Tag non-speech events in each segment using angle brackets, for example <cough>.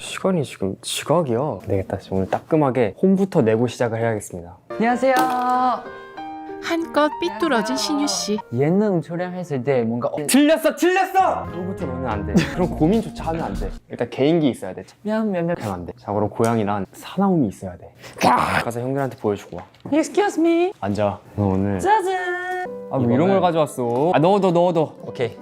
시간이 지금 지각이야. 되겠다. 지금 오늘 따끔하게 홈부터 내고 시작을 해야겠습니다. 안녕하세요. 한껏 삐뚤어진 신유 씨. 예능 촬영 했을 때 뭔가 어, 틀렸어, 틀렸어. 그거부터 넣으면 안 돼. 그런 고민조차 하면 안 돼. 일단 개인기 있어야 돼. 몇몇몇 그냥 안 돼. 자, 그럼 고양이란 사나움이 있어야 돼. 가서 형들한테 보여주고 와. Excuse me. 앉아. 너 오늘 짜잔. 아, 뭐 이런 걸 가져왔어. 아, 넣어둬, 넣어둬. 오케이.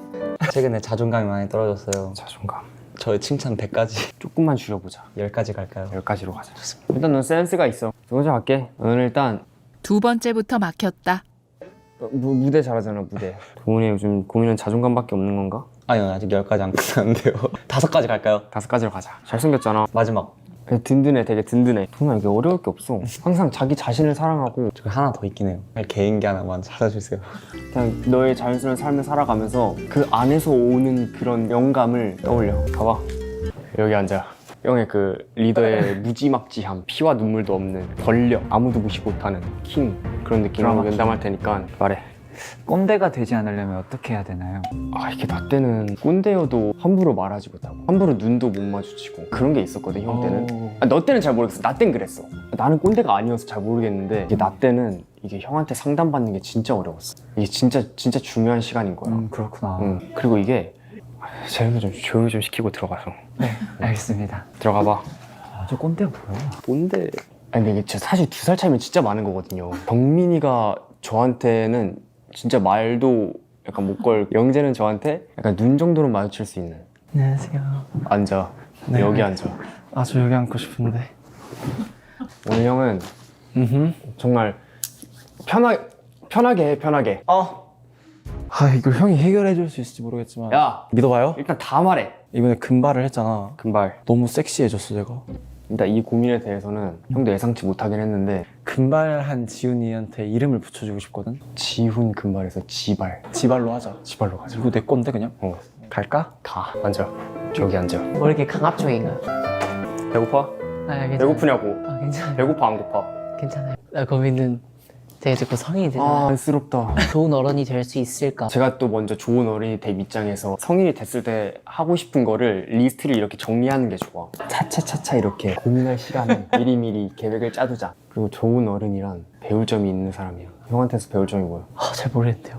최근에 자존감이 많이 떨어졌어요. 자존감. 저의 칭찬 100가지, <laughs> 조금만 줄여보자. 10가지 갈까요? 여기까지로 가자. 좋습니다. 일단 넌 센스가 있어. 두 번째 갈게. 너는 일단 두 번째부터 막혔다. 어, 무, 무대 잘하잖아, 무대. 동훈이 요즘 고민은 자존감밖에 없는 건가? 아니요, 아직 10가지 안 끝났는데요. <laughs> 다섯 가지 갈까요? 다섯 가지로 가자. 잘생겼잖아. 마지막. 그냥 든든해, 되게 든든해. 동훈아, 이게 어려울 게 없어. 항상 자기 자신을 사랑하고 저기 하나 더 있긴 해요. 개인기 하나만 찾아주세요. 그냥 너의 자연스러운 삶을 살아가면서 그 안에서 오는 그런 영감을 떠올려. 봐봐. 여기 앉아. 형의 그 리더의 무지막지함, 피와 눈물도 없는 권력, 아무도 무시 못하는 킹 그런 느낌으로 드라마 면담할 테니까 말해. 꼰대가 되지 않으려면 어떻게 해야 되나요? 아 이게 나 때는 꼰대여도 함부로 말하지 못하고 함부로 눈도 못 마주치고 그런 게 있었거든 형 때는 오. 아, 너 때는 잘 모르겠어 나 땐 그랬어 나는 꼰대가 아니어서 잘 모르겠는데 이게 나 때는 이게 형한테 상담받는 게 진짜 어려웠어 이게 진짜 진짜 중요한 시간인 거야 음 그렇구나. 응. 그리고 이게 재현이 좀 조용히 좀 시키고 들어가서 네 알겠습니다. 들어가 봐 아, 저 꼰대가 뭐야? 꼰대 아니 근데 이게 진짜 사실 두 살 차이면 진짜 많은 거거든요 경민이가 저한테는 진짜 말도 약간 못 걸. 영재는 저한테 약간 눈 정도로 마주칠 수 있는. 안녕하세요. 앉아. 네. 여기 앉아. 아 저 여기 앉고 싶은데. 오늘 형은 정말 편하, 편하게 해 편하게. 어! 아 이걸 형이 해결해 줄 수 있을지 모르겠지만. 야! 믿어봐요? 일단 다 말해. 이번에 금발을 했잖아. 금발. 너무 섹시해졌어 내가 일단 이 고민에 대해서는 형도 예상치 못하긴 했는데 금발한 지훈이한테 이름을 붙여주고 싶거든 지훈 금발에서 지발 지발로 하자 지발로 가자 이거 내 건데 그냥 어 갈까? 가 앉아 저기 앉아 뭐 이렇게 강압적인가? 배고파? 아, 괜찮아요. 배고프냐고 아, 괜찮아요. 배고파 안 고파? 괜찮아요. 나 고민은 곧 성인이 되잖아요. 아 안쓰럽다 좋은 어른이 될 수 있을까? 제가 또 먼저 좋은 어른이 될 입장에서 성인이 됐을 때 하고 싶은 거를 리스트를 이렇게 정리하는 게 좋아. 차차차차 이렇게 고민할 시간을 <laughs> 미리미리 계획을 짜두자. 그리고 좋은 어른이란 배울 점이 있는 사람이야. 형한테서 배울 점이 뭐야? 아, 잘 모르겠대요.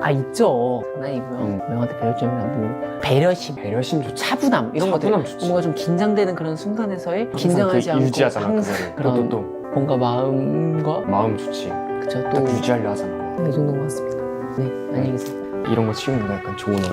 아, 있죠. 장난이고요. 음. 형한테 배울 점이란 뭐 배려심, 배려심 좋지. 차분함 이런 것들. 차분함 좋지. 뭔가 좀 긴장되는 그런 순간에서의 항상 긴장하지 그 않고 유지하잖아 항상 그거를. 그런 또, 또, 또 뭔가 마음과 마음 좋지. 그쵸 딱또 유지하려 하잖아. 이 정도인 것 같습니다. 네, 안녕히 계세요. 이런 거 치우는 거 약간 좋은 어른.